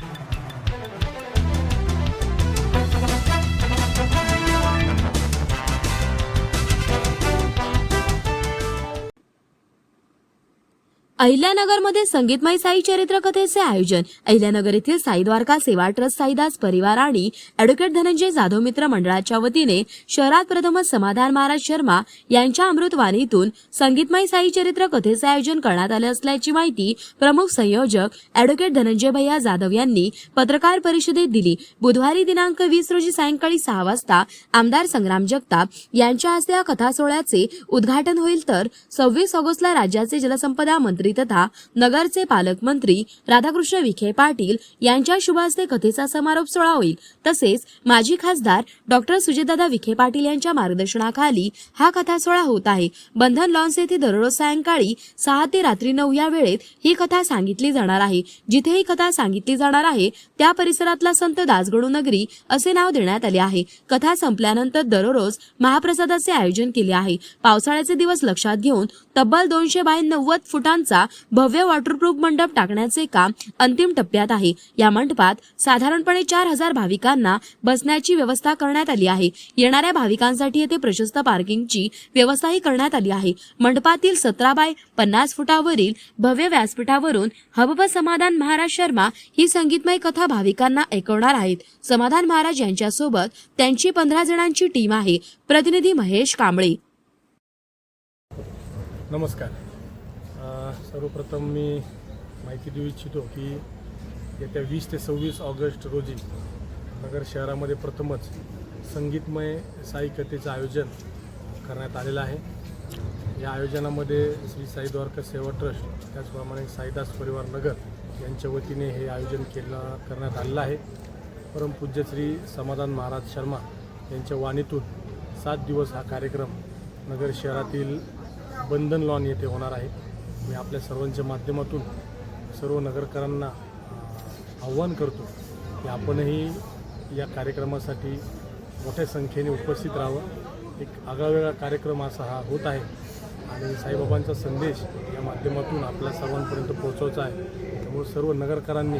you. अहिल्यानगरमध्ये संगीतमय साई चरित्र कथेचे आयोजन. अहिल्यानगर येथील साई द्वारका सेवा ट्रस्ट साईदास परिवार आणि अॅडव्होकेट धनंजय जाधव मित्र मंडळाच्या वतीने शहरात प्रथमच समाधान महाराज शर्मा यांच्या अमृतवाणीतून संगीतमय साई चरित्र कथेचे आयोजन करण्यात आले असल्याची माहिती प्रमुख संयोजक अॅडव्होकेट धनंजय भैया जाधव यांनी पत्रकार परिषदेत दिली. बुधवारी दिनांक वीस रोजी सायंकाळी सहा वाजता आमदार संग्राम जगताप यांच्या हस्ते या कथा सोहळ्याचे उद्घाटन होईल तर सव्वीस ऑगस्टला राज्याचे जलसंपदा मंत्री तथा नगरचे पालकमंत्री राधाकृष्ण विखे पाटील यांच्या शुभ हस्ते कथेचा समारोप सोहळा होईल. तसेच माजी खासदार डॉक्टर सुजयदादा विखे पाटील यांच्या मार्गदर्शनाखाली हा कथा सोहळा होत आहे. बंधन लॉन्स येथे दररोज सायंकाळी सहा ते रात्री नऊ या वेळेत ही कथा सांगितली जाणार आहे. जिथे ही कथा सांगितली जाणार आहे त्या परिसरातला संत दासगडू नगरी असे नाव देण्यात आले आहे. कथा संपल्यानंतर दररोज महाप्रसादाचे आयोजन केले आहे. पावसाळ्याचे दिवस लक्षात घेऊन तब्बल दोनशे बाय नव्वद फुटांचा भव्य वॉटरप्रूफ मंडप टाकण्याचे काम अंतिम टप्प्यात आहे. या मंडपात साधारणपणे चार हजार भाविकांना बसण्याची व्यवस्था करण्यात आली आहे. येणाऱ्या भाविकांसाठी येथे प्रशस्त पार्किंगची व्यवस्थाही करण्यात आली आहे. मंडपातील सतरा बाय पन्नास फुटावरील भव्य व्यासपीठावरून हबब समाधान महाराज शर्मा ही संगीतमय कथा भाविकांना ऐकवणार आहेत. समाधान महाराज यांच्यासोबत त्यांची पंधरा जणांची टीम आहे. प्रतिनिधी महेश कांबळे. नमस्कार. सर्वप्रथम मी माहिती देऊ इच्छितो की येत्या वीस ते सव्वीस ऑगस्ट रोजी नगर शहरामध्ये प्रथमच संगीतमय साई कथेचं आयोजन करण्यात आलेलं आहे. या आयोजनामध्ये श्री साई द्वारका सेवा ट्रस्ट त्याचप्रमाणे साईदास परिवार नगर यांच्या वतीने हे आयोजन केलं करण्यात आलेलं आहे. परमपूज्य श्री समाधान महाराज शर्मा यांच्या वाणीतून सात दिवस हा कार्यक्रम नगर शहरातील बंधन लॉन येथे होणार आहे. मी आपल्या सर्वांच्या माध्यमातून सर्व नगरकरांना आव्हान करतो की आपणही या कार्यक्रमासाठी मोठ्या संख्येने उपस्थित राहावं. एक आगळावेगळा कार्यक्रम असा हा होत आहे आणि साईबाबांचा संदेश या माध्यमातून आपल्या सर्वांपर्यंत पोहोचवायचा आहे. त्यामुळे सर्व नगरकरांनी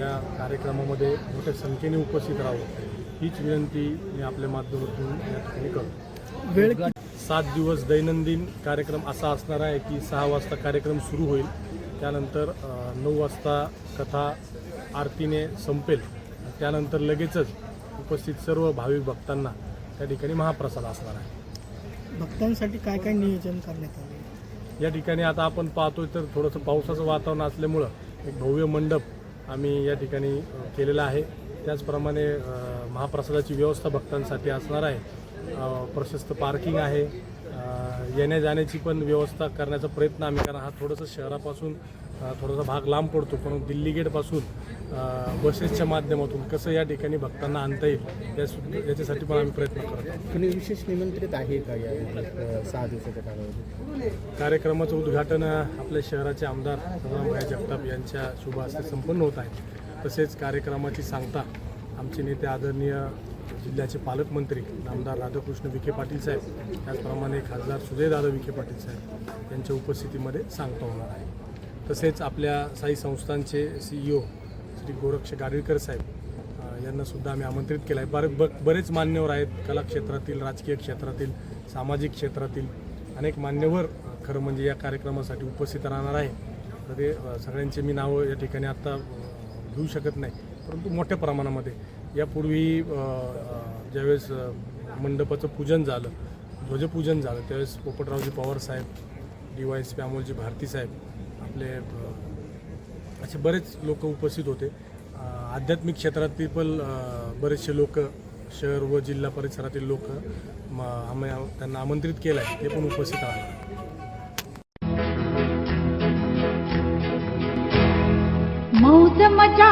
या कार्यक्रमामध्ये मोठ्या संख्येने उपस्थित राहावं. हीच विनंती मी आपल्या माध्यमातून या ठिकाणी करतो. वेळ सात दिवस दैनंदिन कार्यक्रम असा असणार आहे की सहा वाजता कार्यक्रम सुरू होईल. त्यानंतर नऊ वाजता कथा आरतीने संपेल. त्यानंतर लगेचच उपस्थित सर्व भाविक भक्तांना त्या ठिकाणी महाप्रसाद असणार आहे. भक्तांसाठी काय काय नियोजन करण्यात आले? या ठिकाणी आता आपण पाहतोय तर थोडंसं पावसाचं वातावरण असल्यामुळं एक भव्य मंडप आम्ही या ठिकाणी केलेला आहे. त्याचप्रमाणे महाप्रसादाची व्यवस्था भक्तांसाठी असणार आहे. प्रशस्त पार्किंग आहे. येण्या जाण्याची पण व्यवस्था करण्याचा प्रयत्न आम्ही कारण हा थोडंसं शहरापासून थोडासा भाग लांब पडतो पण दिल्ली गेटपासून बसेसच्या माध्यमातून कसं या ठिकाणी भक्तांना आणता येईल या याच्यासाठी पण आम्ही प्रयत्न करतो कुणी विशेष निमंत्रित आहे का या सहा दिवसाच्या कालावधीत? कार्यक्रमाचं उद्घाटन आपल्या शहराचे आमदार संग्रामभाई जगताप यांच्या शुभ हस्ते संपन्न होत आहे. तसेच कार्यक्रमाची सांगता आमचे नेते आदरणीय जिल्ह्याचे पालकमंत्री आमदार राधाकृष्ण विखे पाटील साहेब त्याचप्रमाणे खासदार सुजयदादा विखे पाटील साहेब यांच्या उपस्थितीमध्ये सांगता होणार आहे. तसेच आपल्या साई संस्थांचे C E O Shri Goraksh Gadvikar साहेब यांनासुद्धा आम्ही आमंत्रित केलं आहे. बरे ब बरेच मान्यवर आहेत कला क्षेत्रातील राजकीय क्षेत्रातील सामाजिक क्षेत्रातील. अनेक मान्यवर खरं म्हणजे या कार्यक्रमासाठी उपस्थित राहणार आहे. तर ते सगळ्यांचे मी नावं या ठिकाणी आत्ता घेऊ शकत नाही. परंतु मोठ्या प्रमाणामध्ये यापूर्वी ज्यावेळेस मंडपाचं पूजन झालं ध्वजपूजन झालं त्यावेळेस Popatraoji Pawar Saheb D Y S P Amolji Bharti साहेब आपले असे बरेच लोक उपस्थित होते. आध्यात्मिक क्षेत्रातील पण बरेचसे लोक शहर व जिल्हा परिसरातील लोक आम्ही त्यांना आमंत्रित केलं आहे ते पण उपस्थित राहणार.